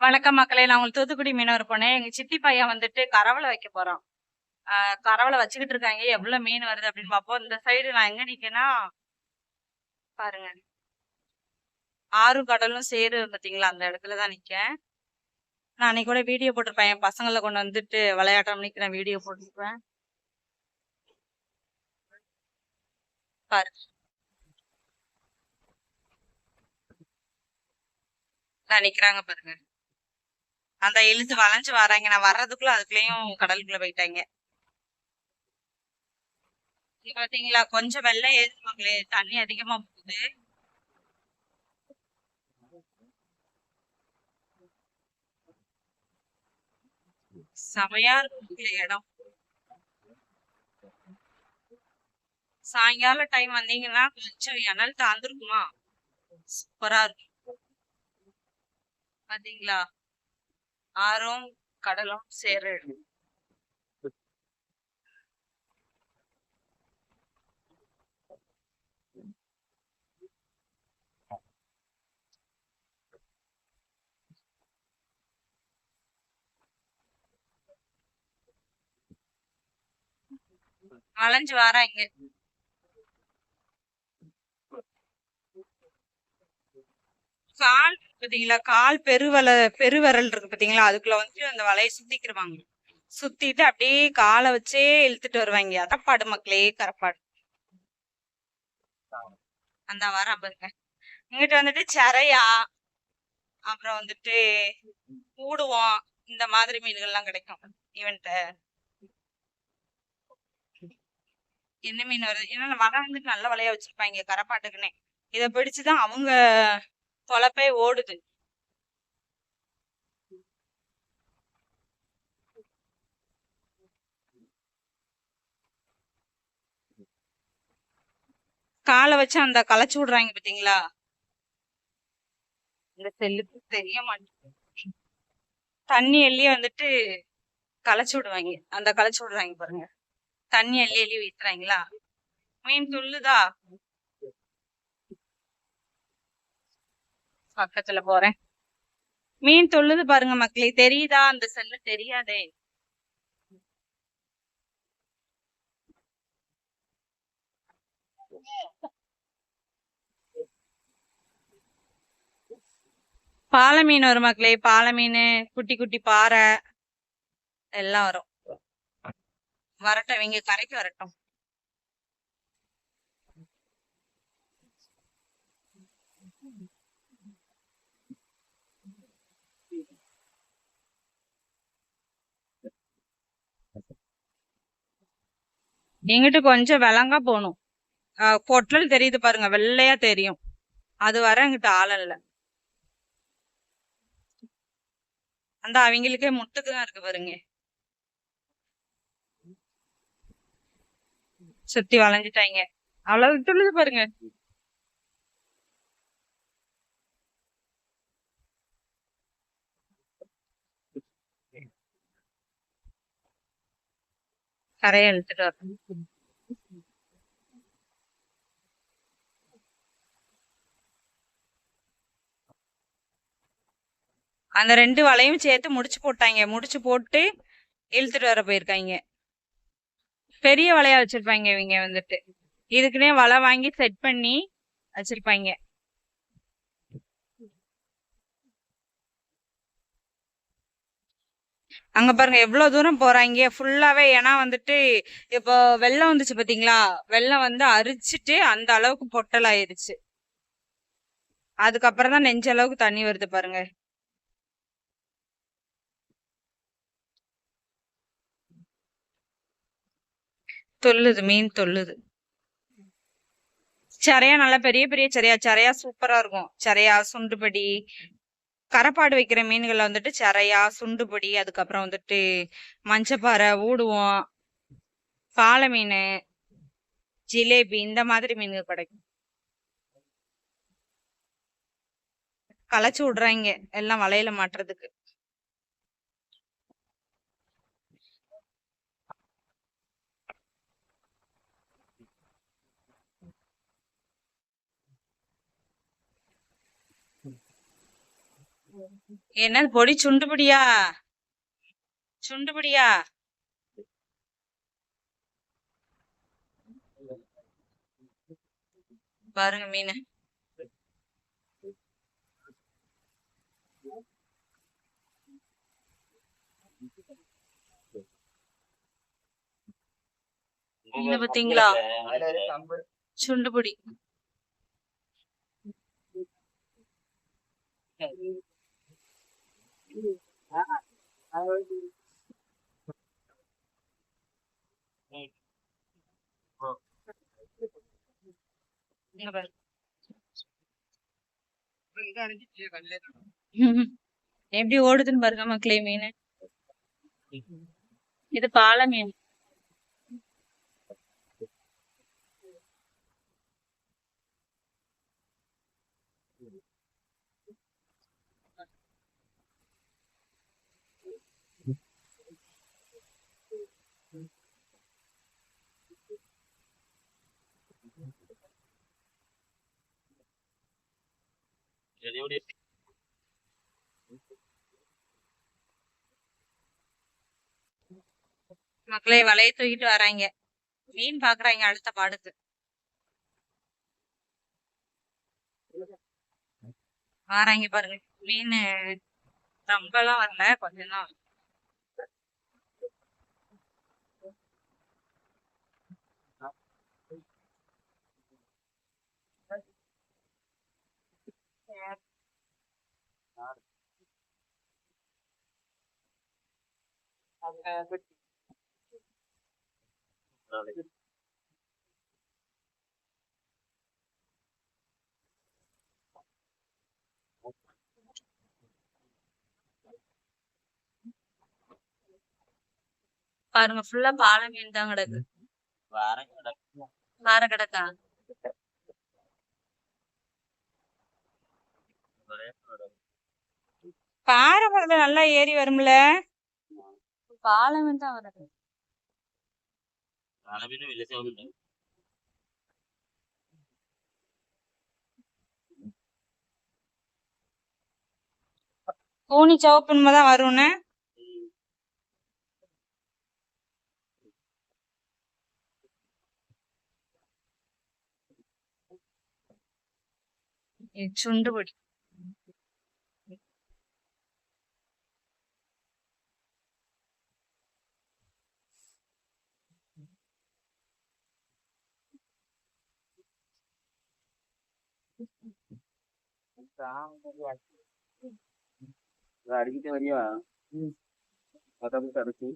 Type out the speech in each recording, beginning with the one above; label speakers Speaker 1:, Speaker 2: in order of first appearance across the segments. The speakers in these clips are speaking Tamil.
Speaker 1: வணக்கம் மக்களே. நான் உங்களுக்கு தூத்துக்குடி மீனவர் போனேன் எங்க சித்தி பையன் வந்துட்டு கரவலை வைக்க போறோம் ஆஹ் கரவலை வச்சுக்கிட்டு இருக்காங்க. எவ்வளவு மீன் வருது அப்படின்னு பார்ப்போம். இந்த சைடு நான் எங்க நிக்கேன்னா பாருங்க. ஆறும் கடலும் சேரு பார்த்தீங்களா? அந்த இடத்துல தான் நிக்கேன். நான் அன்னைக்கு கூட வீடியோ போட்டிருப்பேன். என் பசங்களை கொண்டு வந்துட்டு விளையாட்டம் நிக்கிறேன் வீடியோ போட்டிருப்பேன். பாரு. நான் நிக்கிறாங்க பாருங்க. அந்த இழுத்து வளைஞ்சு வராங்க. நான் வர்றதுக்குள்ள அதுக்குள்ளயும் கடலுக்குள்ள போயிட்டாங்க. பாத்தீங்களா? கொஞ்சம் வெள்ளம் ஏறுது தண்ணி அதிகமா போகுது. செமையா இருக்கு இடம். சாயங்கால டைம் வந்தீங்கன்னா கொஞ்சம் எனல் தாழ்ந்துருக்குமா சூப்பரா இருக்கும் பாத்தீங்களா? ஆறும் கடலும் சேர இடம் வளைஞ்சு வராங்க கால் பாத்தீங்களா? கால் பெருவல பெருவிரல் இருக்கு பாத்தீங்களா? அதுக்குள்ள வந்து அந்த வலையை சுத்திக்கிருவாங்க. சுத்திட்டு அப்படியே காலை வச்சே இழுத்துட்டு வருவாங்க. கரப்பாடு மக்களே கரப்பாடு. அந்த வர பாருங்க இங்கிட்ட வந்துட்டு சரையா அப்புறம் வந்துட்டு கூடுவோம் இந்த மாதிரி மீன்கள்லாம் கிடைக்கும். இவன்ட்ட. என்ன மீன் வருது? ஏன்னா வலை வந்துட்டு நல்ல வலையா வச்சிருப்பாங்க கரப்பாட்டுக்குன்னே. இத பிடிச்சுதான் அவங்க பொழப்பே ஓடுது. காலை வச்சு அந்த களைச்சு விடுறாங்க பாத்தீங்களா? இந்த செல்லுக்கு தெரிய மாட்டேங்குது. தண்ணி எள்ளி வந்துட்டு களைச்சு விடுவாங்க. அந்த களைச்சு விடுறாங்க பாருங்க. தண்ணி எள்ளி எள்ளி வீசுறாங்களா மீன் துள்ளுதா? பக்கத்துல போறேன். மீன் தொல்லுது பாருங்க மக்களே தெரியுதா? அந்த செல்லு தெரியாதே. பாலை மீன் வரும் மக்களே பாலை மீன் குட்டி குட்டி பாறை எல்லாம் வரும். வரட்டும் இங்க கரைக்கு வரட்டும். எங்கிட்டு கொஞ்சம் விளங்கா போகணும். ஆஹ் பொட்டல் தெரியுது பாருங்க வெள்ளையா தெரியும். அது வர எங்கிட்ட ஆள் இல்ல. அந்த அவங்களுக்கே முட்டுக்கு தான் இருக்கு பாருங்க. சுத்தி வளைஞ்சிட்டாங்க. அவ்வளவு சொல்லுது பாருங்க. கரையை இழுத்துட்டு வரணும். அந்த ரெண்டு வலையும் சேர்த்து முடிச்சு போட்டாங்க. முடிச்சு போட்டு இழுத்துட்டு வர போயிருக்காங்க. பெரிய வலையா வச்சிருப்பாங்க இவங்க வந்துட்டு. இதுக்குன்னே வலை வாங்கி செட் பண்ணி வச்சிருப்பாங்க. அங்க பாருங்க எவ்வளோ தூரம் போறாங்க ஃபுல்லாவே ஏன்னா வந்துட்டு இப்போ வெள்ளம் வந்துச்சு பாத்தீங்களா? வெள்ளம் வந்து அரிச்சிட்டு அந்த அளவுக்கு பொட்டல் ஆயிருச்சு அதுக்கப்புறம் தான் நெஞ்ச அளவுக்கு தண்ணி வருது பாருங்க. தொல்லுது மீன் தொல்லுது. சரையா நல்லா பெரிய பெரிய சரையா சரையா சூப்பரா இருக்கும். சரையா சுண்டுபடி கரப்பாடு வைக்கிற மீன்களை வந்துட்டு சரையா சுண்டுபொடி அதுக்கப்புறம் வந்துட்டு மஞ்சப்பாறை ஊடுவோம் பாலை மீன் ஜிலேபி இந்த மாதிரி மீன்கள் கிடைக்கும். களைச்சு விடுறாங்க எல்லாம் வலையில மாட்டுறதுக்கு. என்ன பொடி சுண்டுபடியா சுண்டுபடியா பாருங்க மீன். பாத்தீங்களா சுண்டுபுடி எப்படி ஓடுதுன்னு பாருங்க மக்களே மீன். இது பாலை மீன் மக்களை வலைய தூக்கிட்டு வராங்க. மீன் பாக்குறாங்க அடுத்த பாடுக்கு. வராங்க பாருங்க. மீன் ரொம்ப எல்லாம் வரல கொஞ்சம் தான் பாருங்க ஃபுல்லா பாலை மீன் தான் கிடக்கு. வார கிடக்கா? பாறை நல்லா ஏறி வரும்ல? மீன் தான் வருது கூனி சவப்புன்மை தான் வரும்னு சுண்டு பொடி
Speaker 2: అడిగితే వరియవా తరచు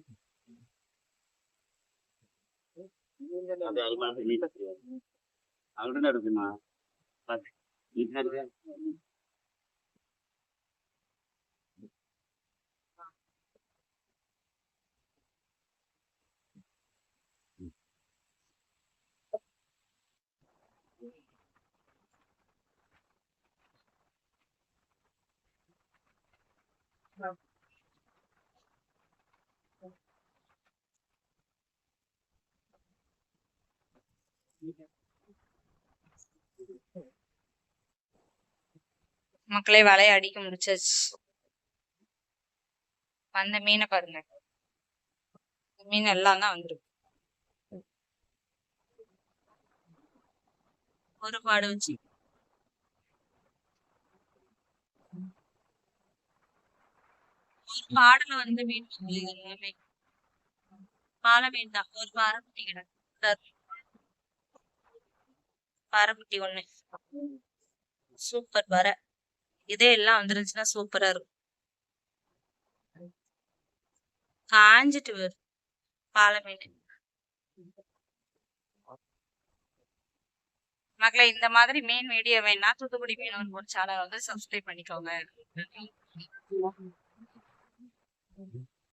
Speaker 2: అడుగుతున్నాడు
Speaker 1: மக்களே வலைய அடிக்க முடிச்சாச்சு. வந்த மீனை பாருங்க. மீன் எல்லாம் தான் வந்துருக்கு. ஒரு பாடு வச்சு. பாடல வந்து மீன் பால மீன் தான் ஒரு பாறைக்குட்டி கிடக்கு. பாறைக்குட்டி ஒண்ணு. சூப்பர் வர. இதே எல்லாம் வந்துருந்துச்சுன்னா சூப்பரா இருக்கும். காஞ்சிட்டு வரும். பாலை மீன் இந்த மாதிரி மீன் வீடியோ வேணா தூத்துக்குடி மீன் ஒரு சேனல் வந்து சப்ஸ்கிரைப் பண்ணிக்கோங்க. Mm-hmm.